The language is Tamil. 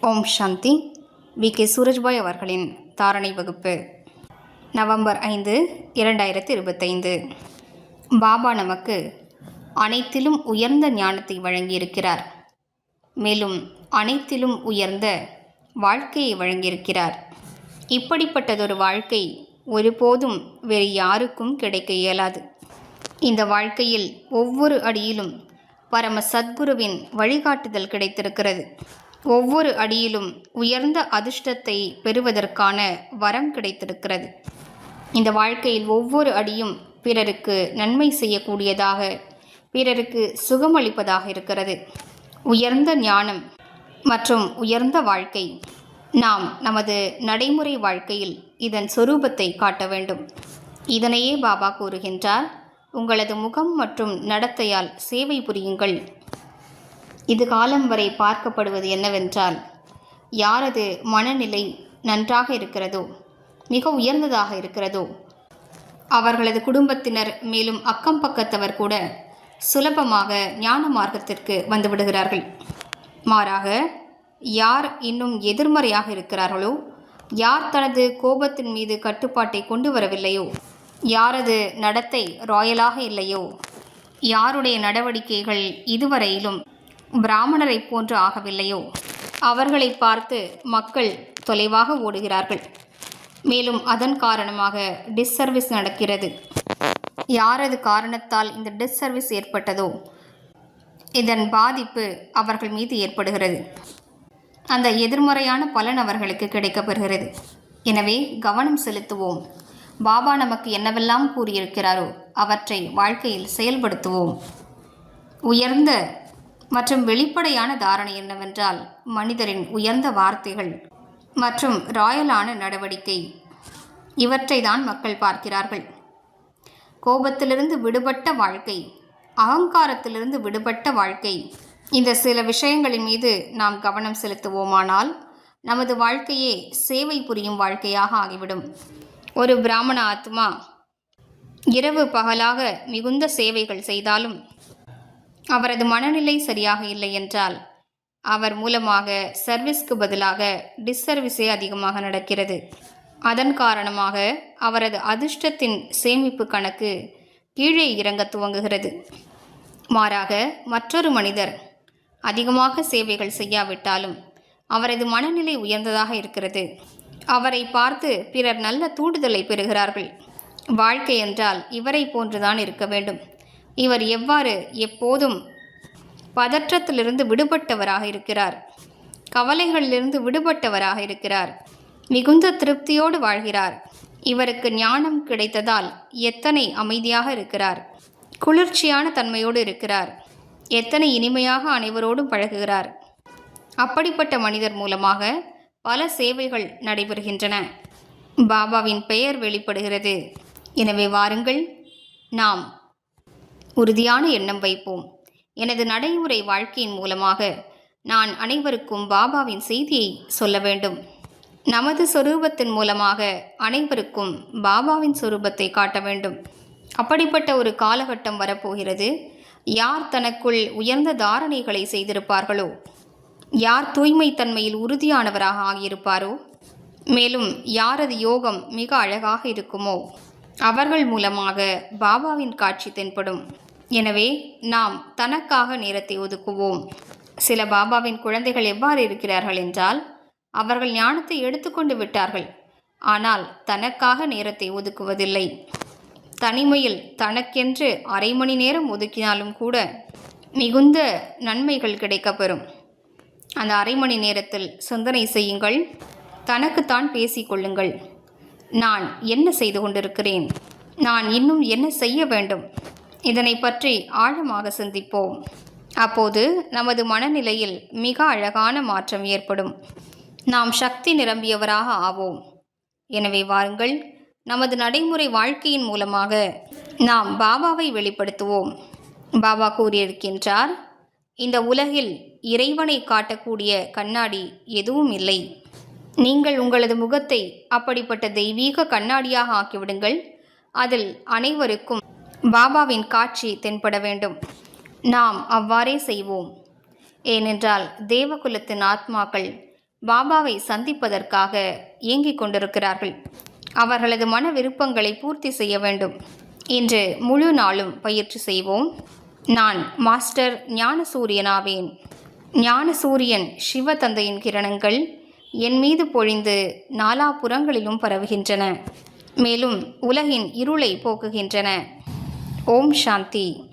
Om Shanti. We. K. Surajbhai அவர்களின் தாரணை வகுப்பு. நவம்பர் ஐந்து இரண்டாயிரத்தி இருபத்தைந்து. பாபா நமக்கு அனைத்திலும் உயர்ந்த ஞானத்தை வழங்கியிருக்கிறார். மேலும் அனைத்திலும் உயர்ந்த வாழ்க்கையை வழங்கியிருக்கிறார். இப்படிப்பட்டதொரு வாழ்க்கை ஒருபோதும் வேறு யாருக்கும் கிடைக்க இயலாது. இந்த வாழ்க்கையில் ஒவ்வொரு அடியிலும் பரம சத்குருவின் வழிகாட்டுதல் கிடைத்திருக்கிறது. ஒவ்வொரு அடியிலும் உயர்ந்த அதிர்ஷ்டத்தை பெறுவதற்கான வரம் கிடைத்திருக்கிறது. இந்த வாழ்க்கையில் ஒவ்வொரு அடியும் பிறருக்கு நன்மை செய்யக்கூடியதாக பிறருக்கு சுகமளிப்பதாக இருக்கிறது. உயர்ந்த ஞானம் மற்றும் உயர்ந்த வாழ்க்கை. நாம் நமது நடைமுறை வாழ்க்கையில் இதன் சொரூபத்தை காட்ட வேண்டும். இதனையே பாபா கூறுகின்றார் உங்களது முகம் மற்றும் நடத்தையால் சேவை புரியுங்கள். இது காலம் வரை பார்க்கப்படுவது என்னவென்றால் யாரது மனநிலை நன்றாக இருக்கிறதோ மிக உயர்ந்ததாக இருக்கிறதோ அவர்களது குடும்பத்தினர் மேலும் அக்கம் பக்கத்தவர் கூட சுலபமாக ஞான மார்க்கத்திற்கு வந்துவிடுகிறார்கள் மாறாக யார் இன்னும் எதிர்மறையாக இருக்கிறார்களோ யார் தனது கோபத்தின் மீது கட்டுப்பாட்டை கொண்டு வரவில்லையோ யாரது நடத்தை ராயலாக இல்லையோ யாருடைய நடவடிக்கைகள் இதுவரையிலும் பிராமணரைப் போன்று ஆகவில்லையோ? அவர்களை பார்த்து மக்கள் தொலைவாக ஓடுகிறார்கள். மேலும் அதன் காரணமாக டிஸ்சர்வீஸ் நடக்கிறது. யாரது காரணத்தால் இந்த டிஸ்சர்வீஸ் ஏற்பட்டதோ? இதன் பாதிப்பு அவர்கள் மீது ஏற்படுகிறது. அந்த எதிர்மறையான பலன் அவர்களுக்கு கிடைக்கப்பெறுகிறது எனவே கவனம் செலுத்துவோம். பாபா நமக்கு என்னவெல்லாம் கூறியிருக்கிறாரோ அவற்றை வாழ்க்கையில் செயல்படுத்துவோம். உயர்ந்த மற்றும் வெளிப்படையான தாரணை என்னவென்றால் மனிதரின் உயர்ந்த வார்த்தைகள் மற்றும் ராயலான நடவடிக்கை. இவற்றை தான் மக்கள் பார்க்கிறார்கள். கோபத்திலிருந்து விடுபட்ட வாழ்க்கை அகங்காரத்திலிருந்து விடுபட்ட வாழ்க்கை. இந்த சில விஷயங்களின் மீது நாம் கவனம் செலுத்துவோமானால் நமது வாழ்க்கையே சேவை புரியும் வாழ்க்கையாக ஆகிவிடும். ஒரு பிராமண ஆத்மா இரவு பகலாக மிகுந்த சேவைகள் செய்தாலும் அவரது மனநிலை சரியாக இல்லை என்றால் அவர் மூலமாக சர்வீஸ்க்கு பதிலாக டிஸ்சர்வீஸே அதிகமாக நடக்கிறது. அதன் காரணமாக அவரது அதிர்ஷ்டத்தின் சேமிப்பு கணக்கு கீழே இறங்க துவங்குகிறது. மாறாக மற்றொரு மனிதர் அதிகமாக சேவைகள் செய்யாவிட்டாலும் அவரது மனநிலை உயர்ந்ததாக இருக்கிறது. அவரை பார்த்து பிறர் நல்ல தூண்டுதலை பெறுகிறார்கள். வாழ்க்கை என்றால் இவரை போன்றுதான் இருக்க வேண்டும். இவர் எவ்வாறு எப்போதும் பதற்றத்திலிருந்து விடுபட்டவராக இருக்கிறார்? கவலைகளிலிருந்து விடுபட்டவராக இருக்கிறார். மிகுந்த திருப்தியோடு வாழ்கிறார். இவருக்கு ஞானம் கிடைத்ததால் எத்தனை அமைதியாக இருக்கிறார்? குளிர்ச்சியான தன்மையோடு இருக்கிறார். எத்தனை இனிமையாக அனைவரோடும் பழகுகிறார்? அப்படிப்பட்ட மனிதர் மூலமாக பல சேவைகள் நடைபெறுகின்றன. பாபாவின் பெயர் வெளிப்படுகிறது. எனவே வாருங்கள் நாம் உறுதியான எண்ணம் வைப்போம். எனது நடைமுறை வாழ்க்கையின் மூலமாக நான் அனைவருக்கும் பாபாவின் செய்தியை சொல்ல வேண்டும். நமது சொரூபத்தின் மூலமாக அனைவருக்கும் பாபாவின் சொரூபத்தை காட்ட வேண்டும். அப்படிப்பட்ட ஒரு காலகட்டம் வரப்போகிறது. யார் தனக்குள் உயர்ந்த தாரணைகளை செய்திருப்பார்களோ? யார் தூய்மை தன்மையில் உறுதியானவராக ஆகியிருப்பாரோ? மேலும் யாரது யோகம் மிக அழகாக இருக்குமோ? அவர்கள் மூலமாக பாபாவின் காட்சி தென்படும். எனவே நாம் தனக்காக நேரத்தை ஒதுக்குவோம். சில பாபாவின் குழந்தைகள் எவ்வாறு இருக்கிறார்கள் என்றால் அவர்கள் ஞானத்தை எடுத்துக்கொண்டு விட்டார்கள். ஆனால் தனக்காக நேரத்தை ஒதுக்குவதில்லை. தனிமையில் தனக்கென்று அரை மணி நேரம் ஒதுக்கினாலும் கூட மிகுந்த நன்மைகள் கிடைக்கப்பெறும். அந்த அரை மணி நேரத்தில் சிந்தனை செய்யுங்கள். தனக்குத்தான் பேசிக்கொள்ளுங்கள் நான் என்ன செய்து கொண்டிருக்கிறேன்? நான் இன்னும் என்ன செய்ய வேண்டும்? இதனை பற்றி ஆழமாக சிந்திப்போம். அப்போது நமது மனநிலையில் மிக அழகான மாற்றம் ஏற்படும். நாம் சக்தி நிரம்பியவராக ஆவோம். எனவே வாருங்கள் நமது நடைமுறை வாழ்க்கையின் மூலமாக நாம் பாபாவை வெளிப்படுத்துவோம். பாபா கூறியிருக்கின்றார் இந்த உலகில் இறைவனை காட்டக்கூடிய கண்ணாடி எதுவும் இல்லை. நீங்கள் உங்களது முகத்தை அப்படிப்பட்ட தெய்வீக கண்ணாடியாக ஆக்கிவிடுங்கள். அதில் அனைவருக்கும் பாபாவின் காட்சி தென்பட வேண்டும். நாம் அவ்வாறே செய்வோம். ஏனென்றால் தேவகுலத்தின் ஆத்மாக்கள் பாபாவை சந்திப்பதற்காக இயங்கிக் கொண்டிருக்கிறார்கள். அவர்களது மன விருப்பங்களை பூர்த்தி செய்ய வேண்டும். இன்று முழு நாளும் பயிற்சி செய்வோம். நான் மாஸ்டர் ஞானசூரியனாவேன். ஞானசூரியன் சிவ தந்தையின் கிரணங்கள் என் மீது பொழிந்து நாலா புறங்களிலும் பரவுகின்றன. மேலும் உலகின் இருளை போக்குகின்றன. ஓம் சாந்தி